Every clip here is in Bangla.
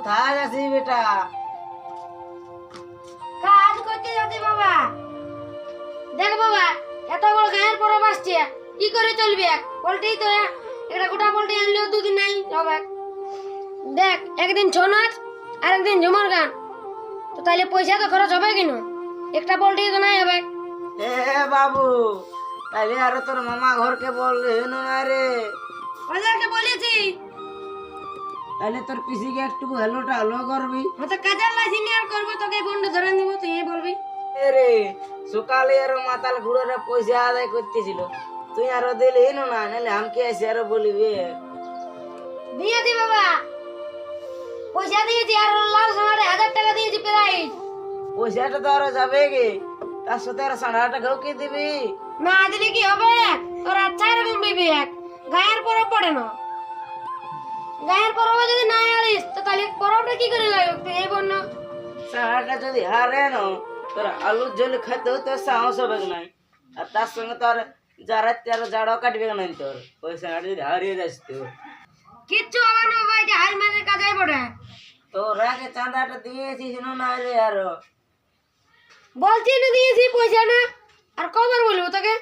কোথায় যাচ্ছিস বেটা? কাজ করতে যাচ্ছি বাবা। দেখ বাবা এত বড় গায়ের পরব আসছে। কি করে চলবে পোল্ট্রি তো একটা গোটা পোল্ট্রি আনলেও দুদিন নাই হবে দেখ একদিন ছৌ নাচ আর একদিন ঝুমর গান তো তাহলে পয়সা তো খরচ হবে কিনা? একটা পোল্ট্রি তো নাই হবে। এ বাবু তাহলে আর তোর মামা ঘরকে বললে না রে। ওদেরকে বলেছি তাহলে তোর পিসিকে একটু হ্যালোটা হ্যালো করবি। হয়তো কাজের লাইসেন্স আর করব তোকে ফোনটা ধরে নিব তুই এই বলবি। রে সকালে আর মাতাল ঘুরে পয়সা আদায় করতেছিল। তুই আরও দিলি না নাহলে আমাকে এসে আর আরও বলিবি দিয়েছি বাবা। পয়সা দিয়েছি আর লাল সোনারে হাজার টাকা দিয়ে দিয়েছি প্রাইজ পয়সাটা তো আরও যাবে গে। তার সাথে আর সাড়ে টাকাও কি দিবি। না দিলে কি হবে? তোর আচ্ছা এরকম বিবি এক গায়ের পরব পড়ে না। গায়ের পরবে যদি না আনিস তো তাহলে পরবটা কি করে লাগবে? তুই এই বন্য সাড়াটা যদি হারে না তোর আলুর ঝোল খেতেও তোর সাহস হবে নাই আর তার সঙ্গে তোর যারা তেরো জাড়ও কাটবে নাই তোর? ওই সাড়াটা যদি হারিয়ে যাস তো। কিচ্ছু হবে না বাবা এটা হাই মানের কাজে পড়ে। তোর আগে চাঁদাটা দিয়েছিস না রে আরও। বলছি না দিয়েছি পয়সা না আর কবার বলব তোকে?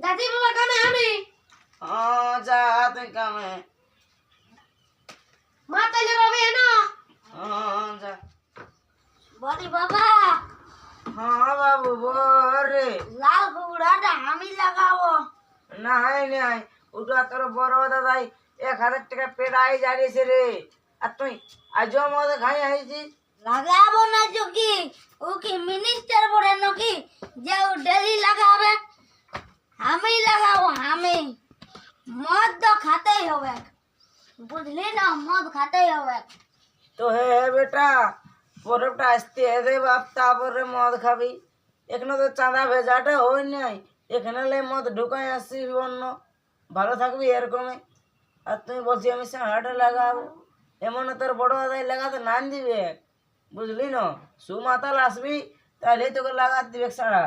দাদি বাবা কামে আমি। হ্যাঁ যা তুই কামে। মা তাহলে রবে না হ্যাঁ যা। বলি বাবা হ্যাঁ বাবু বল। রে লাল কুকুরাটা আমি লাগাবো। নাই নাই ওটা তোর বড় দাদাই এক হাজার টাকা পেড়াই জানিয়েছে রে। আর তুই আজও মধ্যে খাই আইছিস? লাগাবো না চকি ও কি মিনিস্টার বলে নাকি যে ও ডেলি লাগাবে? আমি লাগাবো আমি। মদ তো খাতেই হবে। বুঝলি না মদ খাতেই হবে তো হে হে বেটা পরবটা আসতে দে বাপ তারপরে মদ খাবি এখানে তো চাঁদা ভেজাটা হই নাই এখানে লে মদ ঢুকাই আসছি অন্য ভালো থাকবি এরকমই আর তুই বলছি আমি সাড়াটা লাগাবো এমন তোর বড় দাদাই লাগাতে নান দিবে বুঝলি না সুমাতাল আসবি তাহলে তোকে লাগাতে দিবে সাড়া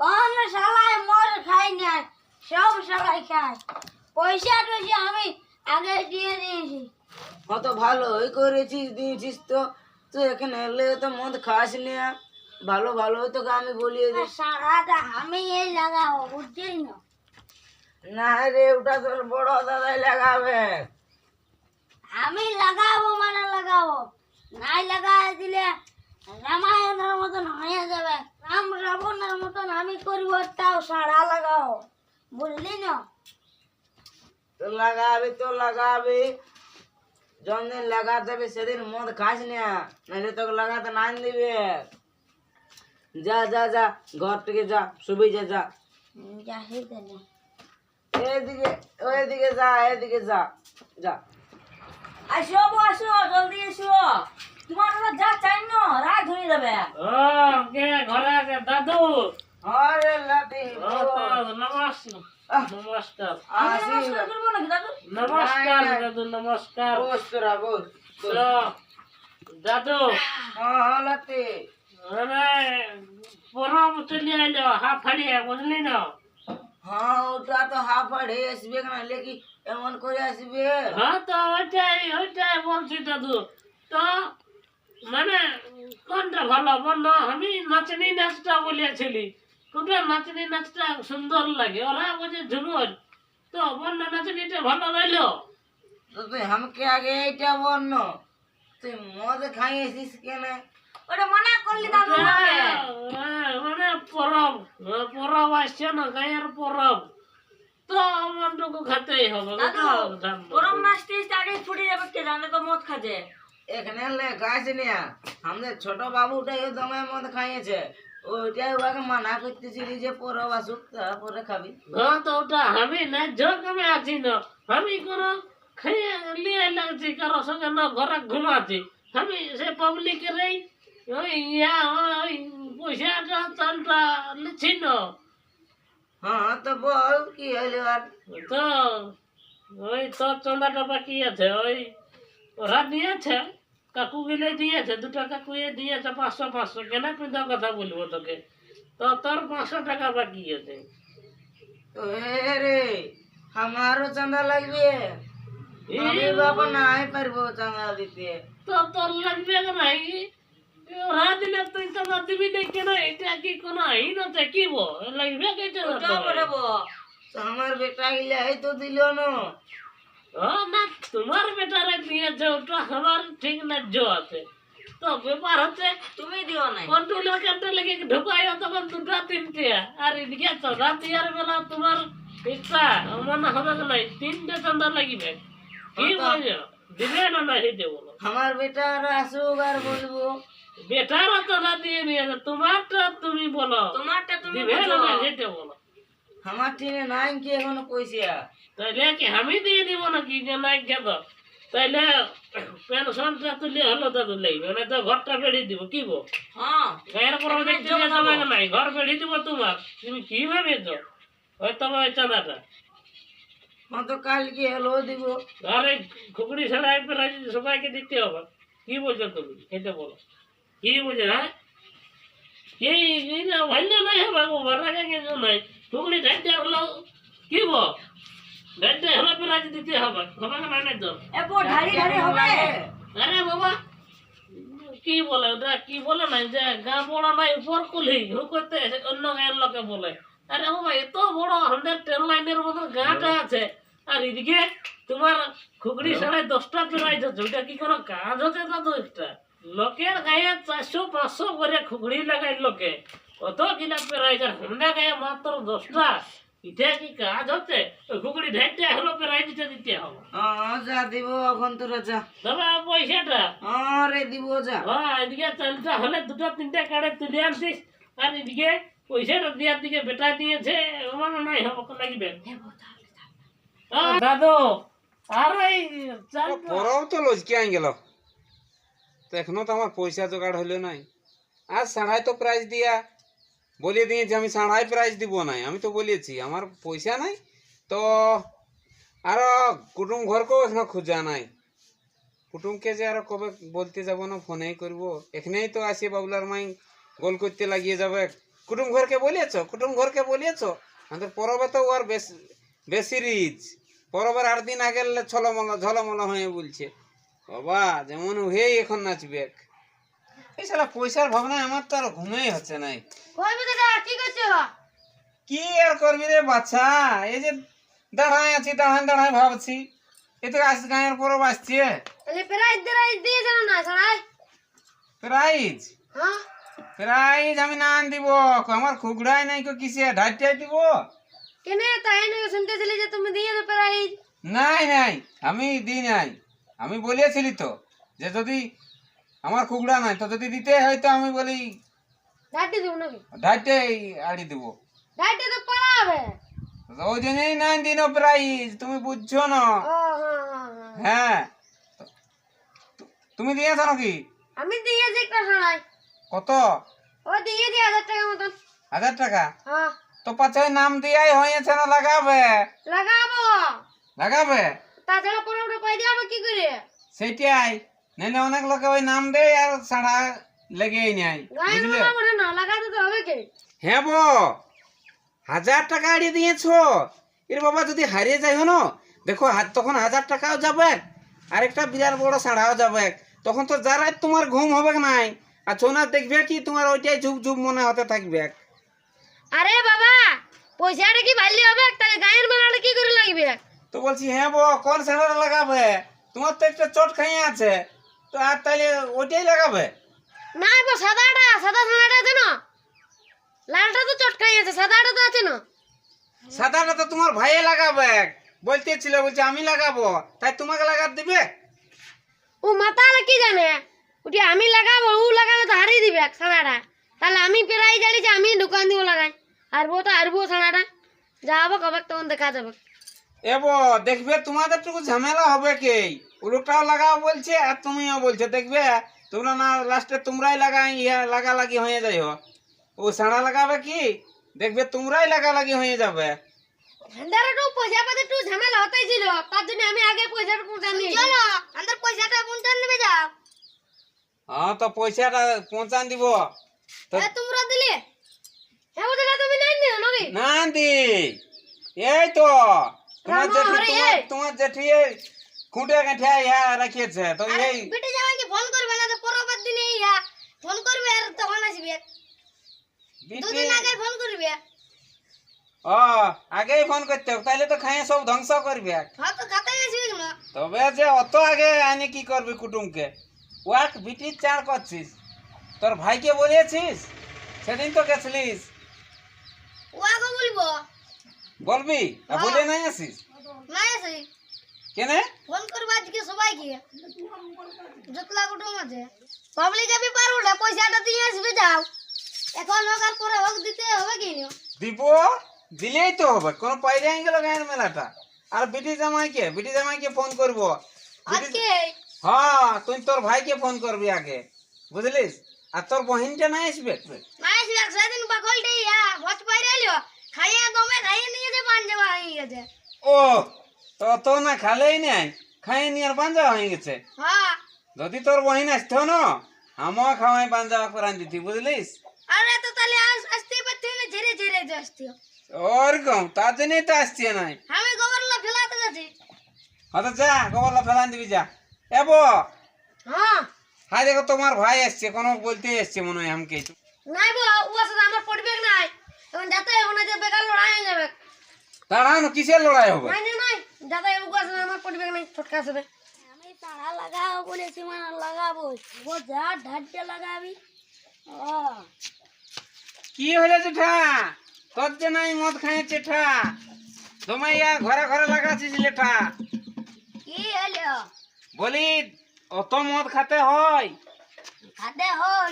কোন শালায় মদ খাই না সব শালাই খায় পয়সা টয়সা আমি আগে দিয়ে দিয়েছি। কত ভালোই করেছিস দিয়েছিস তো। তুই এখানে এলে তো মদ খাস না। ভালো ভালো তোকে আমি বলিয়ে দিই সারাটা আমি এই লাগাবো বুঝছিস না? না রে ওটা তোর বড় দাদাই লাগাবে। আমি লাগাবো মানে লাগাবো। নাই লাগাই দিলে রামায়ণের মতন হয়ে যাবে। রাম রাবণের মতন আমি করব তাও সাড়া লাগাও বুঝলি না? তো লাগাবি তো লাগাবি যদিন লাগাতে হবে সেদিন মদ খাস না নাহলে তোকে লাগাতে নান দিবে যা যা যা ঘর থেকে যা শুবি যা যা যাই দেনে এদিকে ওইদিকে যা এদিকে যা যা আসো আসো জলদি এসো তোমার যা চাই না রাত হয়ে যাবে কে ঘরে আছে দাদু আরে লাটি ও তো নমস্কার আহ, নমস্কার। আসি করব নাকি দাদু? নমস্কার। দাদু নমস্কার। হ্যাঁ হ্যাঁ, চলে আইলো হাফ বুঝলি না? হ্যাঁ ওটা তো হাফ আসবে না লেকি এমন করে আসবে? হ্যাঁ তো ওইটাই ওইটাই বলছি দাদু। তো মানে কোনটা ভালো বল? আমি নাচনি নাচটা বলিয়াছিলি কোনটা নাচনি নাচটা সুন্দর লাগে। ওরা বলছে ঝুমুর তো বন্য নাচনিটা ভালো রইল। তুই আমাকে আগে এইটা বন্য তুই মদ খাইয়েছিস কেন? ওটা মনে করলি হ্যাঁ, মানে পরব পরব আসছে না গায়ের পরব তো আমারটুকু খেতেই হবে বুঝলাম? গরম নাচতে আগে ফুটে যাবে কে জানে তো মদ খাজে এখানে গাছ নিয়া। আমাদের ছোট বাবুটাই দমে মদ খাইয়েছে। ওইটাই ওকে মানা করতেছিলি যে পরব আসুক তারপরে খাবি। হ্যাঁ তো ওটা আমি না যোগ আমি আছি না। আমি কোনো খেয়ে লিয়ে লাগছি কারও সঙ্গে না ঘরে ঘুমাচ্ছি আমি সে পাবলিকের এই ওই ইয়া ওই পয়সাটা চালটা লিছি না। হ্যাঁ তো বল কি হইল আর? তো ওই তো চন্দাটা বাকি আছে ওই ওরা দিয়েছে কাকু গিলে দিয়েছে দুটো কাকু এ দিয়েছে পাঁচশো পাঁচশো কেন কিন্তু কথা বলব তোকে। তো তোর পাঁচশো টাকা বাকি আছে। রে আমারও চাঁদা লাগবে। আমি বাবা নাই পারব চাঁদা দিতে। তো তোর লাগবে নাই ওরা দিলে তুই তো না দিবি না কেন? এটা কি কোনো আইন আছে? কি বো লাগবে কে চাঁদা তোর? আমার বেটা গিলা এই তো দিল না। ও না তোমার বেটারে দিয়েছে ওটা আমার ঠিক না জো আছে। তো ব্যাপার হচ্ছে তুমি দিও নাই। কন্ট্রোল কেন্দ্র লেগে ঢুকাই তখন দুটা তিনটে। আর এদিকে তো রাতে বেলা তোমার ইচ্ছা মনে হবে না তিনটে চান্দা লাগিবে। কি বলছো? দিবে না না হেঁটে বলো। আমার বেটা আর আসুক আর বলব। বেটারা তো না দিয়ে নিয়েছে তোমারটা তুমি বলো। তোমারটা দিবে না না হেঁটে বলো। আমার টিনে নাই কি এখনও পয়সা? তাইলে কি আমি দিয়ে দিব নাকি যে নাই খেত তাইলে পেনশনটা তুলে হলো তো লাগবে না তো ঘরটা বেড়ে দিব কি গো হ্যাঁ গায়ের পর দেখতে যাবে নাই ঘর বেড়ে দিব তোমার তুমি কি ভেবেছো ওই তোমার ওই চাঁদাটা হ্যাঁ তো কালকে হলো দিব আরে খুকড়ি ছাড়াই প্রায় সবাইকে দিতে হবে কি বলছো তুমি এটা বলো কি বলছো হ্যাঁ এই এই না ভাল্য নাই হবে মারা গেছে নাই খুকড়ি ঢাইতে হলো কি বল হলো দিতে হবে। হবে না নাই তো। ঢাড়ি ঢাড়ি হবে। আরে বাবা কি বলে ওটা? কি বলে না যে গা বড় নাই উপর কুলি হু করতে অন্য গায়ের লোকে বলে। আরে বাবা এত বড় লাইনের মতো গাটা আছে। আর এদিকে তোমার খুগড়ি সাড়ে দশটা প্রাইজ হচ্ছে ওটা কি কোনো কাজ হচ্ছে না তো একটা লোকের গায়ে চারশো পাঁচশো করে খুগড়ি লাগাই লোকে। কত কিনা প্রাইজ আর হন্ডা গায়ে মাত্র দশটা। এটা কি কাজ হচ্ছে হলো প্রাইজটা দিতে হবে। যা দিব এখন তোরা যা। তবে পয়সাটা? হ্যাঁ রে দিব যা। হ্যাঁ এদিকে চালটা হলে দুটো তিনটা কার্ডে তুলে আনছিস। আর এদিকে পয়সাটা দেওয়ার দিকে বেটা দিয়েছে আমার নাই হবে লাগবে দাদু আর এই চাল পরও তো লজকে আই গেল? তো এখনও তো আমার পয়সা জোগাড় হইল নাই। আর সাড়াই তো প্রাইজ দিয়া। বলে দিয়েছি আমি সাড়াই প্রাইজ দিব নাই, আমি তো বলেছি, আমার পয়সা নাই, তো আর কুটুম ঘরকেও এখনও খোঁজা নাই। কুটুমকে যে আর কবে বলতে যাব না, ফোনেই করব। এখানেই তো আসি বাবুলার মাই, গোল করতে লাগিয়ে যাবে। কুটুম ঘরকে বলিয়েছ কুটুম ঘরকে বলিয়েছ আমাদের পরবে তো ওর বেশ, বেশি রিচ। পরবের আট দিন আগে ছলমল, ঝলমল হয়ে বলছে। বাবা, যেমন হয়েই এখন নাচবে। এই সালা পয়সার ভাবনায় আমার তো আর ঘুমেই হচ্ছে নাই কই দাদা কি করছ? কি আর করবি রে বাচ্চা? এই যে দাঁড়ায় আছি দাঁড়ায় দাঁড়ায় ভাবছি। এই তো আজ গাঁয়ের পরব আসছে। তাহলে প্রাইজ দেরাইজ দিয়ে জানো না ছাড়াই প্রাইজ? হ্যাঁ। প্রাইজ আমি না আন দিব আমার খুগড়াই নাই কো কিসে? ঢাইটাই দিব? কেনে তাই না শুনতেছিলি যে তুমি দিয়ে দেবে প্রাইজ? নাই নাই আমি দিই নাই। আমি বলেছিলি তো যে যদি আমার কুকুড়া নাই তো যদি দিতে হয় তো আমি বলি ডাটি দেবো নাকি? ঢাইটাই আড়ি দিব। ডাটি তো পড়াবে ওই জন্যই নাই দিন প্রাইজ তুমি বুঝছ না। হ্যাঁ হ্যাঁ হ্যাঁ। হ্যাঁ। তুমি দিয়েছ নাকি? আমি দিয়েছি একটা ছাড়াই কত? ও দিয়েছি হাজার টাকা মতন। হাজার টাকা? হ্যাঁ। তো পাছে নাম দিয়াই হয়েছে না লাগাবে? লাগাবো। লাগাবে? তাছাড়া পরে কই দিয়ে কি করি? করে সেইটাই নাহলে অনেক লোকে ওই নাম দেয় আর সাড়া লেগেই গায়ে বুঝলে? না লাগাতে তো হবে কি? হ্যাঁ বো হাজার টাকা আড়িয়ে দিয়েছ। এর বাবা যদি হারিয়ে যায় হনো দেখো তখন হাজার টাকাও যাবে আর একটা বিরাট বড় সাড়াও যাবে। তখন তো যারা তোমার ঘুম হবে নাই? আর সোনা দেখবে কি তোমার ওইটাই ঝুপ ঝুপ মনে হতে থাকবে। আরে বাবা পয়সাটা কি ভালো হবে? তাহলে গায়ের মেলাটা কি করে লাগবে? তো বলছি হ্যাঁ বো কোন সাড়াটা লাগাবে? তোমার তো একটা চট খাইয়ে আছে। তো আর তাহলে ওইটাই লাগাবে? না গো সাদাটা সাদা সাদাটা আছে না? লালটা তো চটকাই আছে সাদাটা তো আছে না? সাদাটা তো তোমার ভাইয়ে লাগাবে। বলতেছিল বলছে আমি লাগাবো। তাই তোমাকে লাগাতে দিবে? ও মাতালে কি জানে? ওটি আমি লাগাবো ও লাগালে তো হারিয়ে দিবে সাদাটা। তাহলে আমি প্রায় জানি যে আমি দোকান দিব লাগাই। আরবো তো আরবো সাদাটা। যাব কবে তখন দেখা যাবে। এবো দেখবে তোমাদের টুকু ঝামেলা হবে কি? উলুকটাও লাগাও বলছে আর তুমিও বলছে দেখবে? তোমরা না লাস্টে তোমরাই লাগাই ইয়া লাগালাগি হয়ে যাই ও সাড়া লাগাবে কি? দেখবে তোমরাই লাগালাগি হয়ে যাবে। পয়সা পাতে একটু ঝামেলা হতেই ছিল তার জন্য আমি আগে পয়সাটা পৌঁছান দিই চলো আন্দার পয়সাটা পৌঁছান দেবে যাও হ্যাঁ তো পয়সাটা পৌঁছান দিব। তোমরা দিলে? হ্যাঁ বুঝলে তুমি নাই দিও নাকি না দি এই তো তোমার রামা, জেঠি হরে, তোমার এই। তোমার জেঠি এই খুঁটে গাঁঠিয়া ইহা রাখিয়েছে তো আরে এই বেটি জামাইকে ফোন করবে না তো পরবার দিনে ইয়া ফোন করবে আর তখন আসবে বিটি দুদিন আগে ফোন করবে ও আগেই ফোন করতে হবে, তাইলে তো খাইয়ে সব ধ্বংস করবি হ্যাঁ তো খাতায় আসবে কেন তবে যে অত আগে আনি কি করবি কুটুমকে ওয়াক বিটির চার করছিস তোর ভাইকে বলেছিস সেদিন তো গেছিলিস ও আগে বলব বলবি আর বলে নাই আসিস না আসে কেনে ফোন করব আজকে সবাইকে যতলা কুটুম আছে পাবলিক আমি পারব না পয়সাটা দিয়ে আসবে যাও এখন হোক আর পরে হোক দিতে হবে কি না দিব দিলেই তো হবে কোনো পাইরে গেল গায়ের মেলাটা আর বিটি জামাইকে বিটি জামাইকে ফোন করব বিটি- আজকে হ্যাঁ তুই তোর ভাইকে ফোন করবি আগে বুঝলিস আর তোর বহিনটা না আসবে না আসবে সেদিন বাকলটি ইয়া ভোজ পাইরে এলো খাইয়ে দমে খাইয়ে নিয়ে যে হয়ে গেছে। ও না খালেই নাই খাই নিয়ে আর হয়ে গেছে। হ্যাঁ। যদি তোর বহিন আসতো না আমার খাওয়াই বাঞ্জা করান দিতি বুঝলিস? আরে তো তাহলে আস আসতেই পারছি না ঝেড়ে ঝেড়ে যে আসতে। ওরকম তার জন্যই তো আসছে নাই। আমি গোবরলা ফেলাতে গেছি হয়তো যা গোবরলা ফেলান দিবি যা। এবো হ্যাঁ। হাই দেখো তোমার ভাই আসছে কোনো বলতে আসছে মনে হয় আমাকে। নাই বো ও আসলে আমার পড়বে নাই। এখন যাতে ওনা যে বেকার লড়াই হয়ে যাবে। দাঁড়ানো কিসের লড়াই হবে? নাই নাই যাতে ও আসলে আমার পড়বে নাই ছটকা আসবে আমি তারা লাগাবো বলেছি মানে লাগাবো। ও যা ঢাড্ডে লাগাবি। ও। কি হলে জেঠা? তোর যে নাই মদ খাই চেঠা তোমার ইয়া ঘরে ঘরে লাগাচ্ছিস লেঠা কি হলো বলি অত মদ খাতে হয়। খাতে হই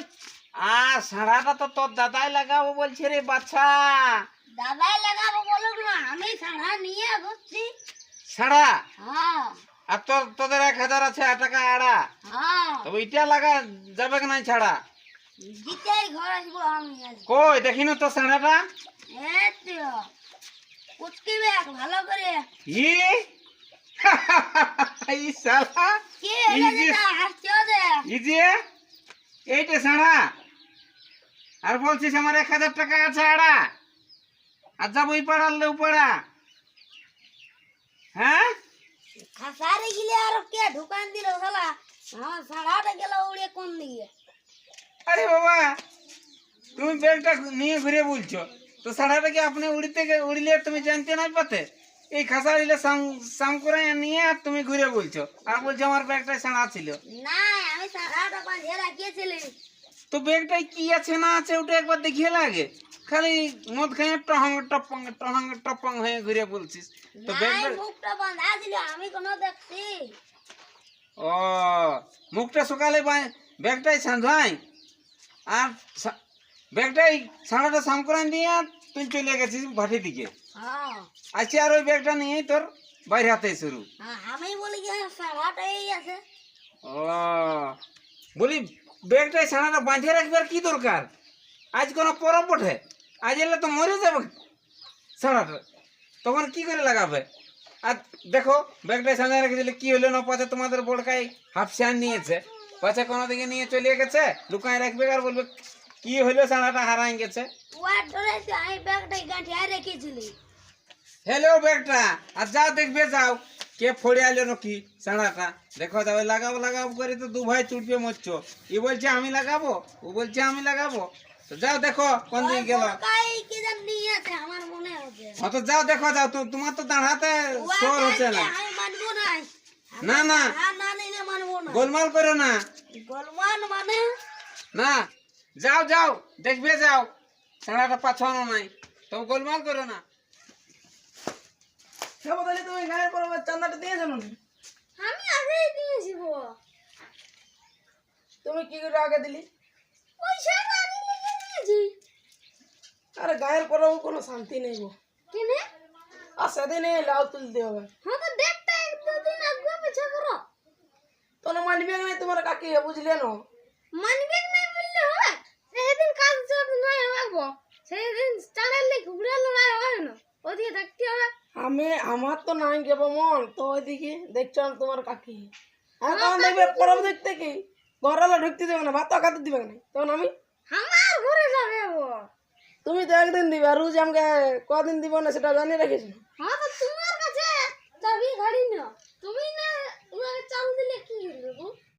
আর সারাটা তো তোর দাদাই লাগাবো বলছে রে বাচ্চা। দাদাই লাগাবো বলুক না আমি সাড়া নিয়ে ঘুরছি। সারা? হ্যাঁ। আর তোর তোদের এক হাজার আছে আট টাকা আড়া। হ্যাঁ। তবে ইটা লাগা যাবে নাই ছাড়া? গীতের ঘর আসব আমি কই দেখিনো তো সাড়াটা এই তো কুচকি ভালো করে। ই? ই শালা কি এই হলো যে- যেটা হাসছো যে ই যে? এইটা সাড়া আর বলছিস আমার এক হাজার টাকা আছে আড়া। আর যাব এই পাড়ার লেউ পাড়া। হ্যাঁ? খাসারে গিলে আর কে ঢুকান দিল শালা? আমার সাড়াটা গেল উড়ে কোন দিকে? আরে বাবা তুমি ব্যাগটা নিয়ে ঘুরে বলছো। তো সাড়াটা কি আপনি উড়িতে উড়িলে তুমি জানতে নাই পাতে এই খাসা দিলে সাম করে নিয়ে আর তুমি ঘুরে বলছো। আর বলছো আমার ব্যাগটা সাড়া ছিল। না আমি সাড়াটা বাঁধে রাখিয়েছিলি তো ব্যাগটাই কি আছে না আছে ওটা একবার দেখিয়ে লাগে খালি মদ খাইয়ে টহং টপং টহং টপং হয়ে ঘুরে বলছিস তো নাই ব্যাগটা মুখটা বাঁধা ছিল আমি কোনো দেখছি ও মুখটা সকালে বাঁ- ব্যাগটাই সাঁঝাই আর সা- ব্যাগটাই সাঁড়াটা সাম করে দিয়ে তুই চলে গেছিস ভাটির দিকে হ্যাঁ আজকে আর ওই ব্যাগটা নিয়েই তোর বাইরে হাতে শুরু হ্যাঁ, আমি বলি কি সাড়াটাই আছে ও বলি ব্যাগটাই সাঁড়াটা বাঁধিয়ে রাখবার কি দরকার? আজ কোনো পরব বটে। আজ এলে তো মরে যাবে সাঁড়াটা তখন কি করে লাগাবে? আর দেখো ব্যাগটাই সাঁঝায় রেখে দিলে কি হলো না? পাছে তোমাদের বড়কাই হাফ স্যান নিয়েছে। পাছে কোনো দিকে নিয়ে চলে গেছে লুকায় রাখবে আর বলবে কি হলো সাঁড়াটা হারাই গেছে। হ্যালো ব্যাগটা আর যাও দেখবে যাও। কে ফড়ে আলো নাকি? সাঁড়াটা দেখো যাবে লাগাবো লাগাবো করে তো দু ভাই চুটবে মরছো। ই বলছে আমি লাগাবো? ও বলছে আমি লাগাবো। তো যাও দেখো কোন দিকে গেল। ও তো যাও দেখো যাও তো তোমার তো দাঁড়াতে শোর হচ্ছে না। না। না গোলমাল করো না। গোলমান মানে? না। যাও যাও দেখবে যাও। সাঁড়াটা পাছানো নাই। তো গোলমাল করো না। হ্যাঁ তাহলে তুমি গায়ের পর চান্দাটা দিয়েছ না আমি আগেই দিয়েছি গো। তুমি কি করে আগে দিলি? পয়সাটা আমি লিখে দিয়েছি। আরে গায়ের পরেও কোনো শান্তি নেই গো। কিনে? আর সেদিনে লাউ তুলতে হবে। হ্যাঁ তো দেখতে এক দুদিন আগে পিছে করো তোর মানবে নাই তোমার কাকি বুঝলে না। মানবে আমি আমার তো নাই যাব মন তো ওইদিকে দেখছ তোমার কাকি? হ্যাঁ তখন দেখবে পরব দেখতে কি? ঘরালা ঢুকতে দেবে না ভাত খাতে দিবে না। তখন আমি আমার ঘরে তুমি তো একদিন দিবে আর রোজ আমাকে কদিন দিব না সেটা জানিয়ে রেখেছি? হ্যাঁ তো না তুমি না চাল দিলে কি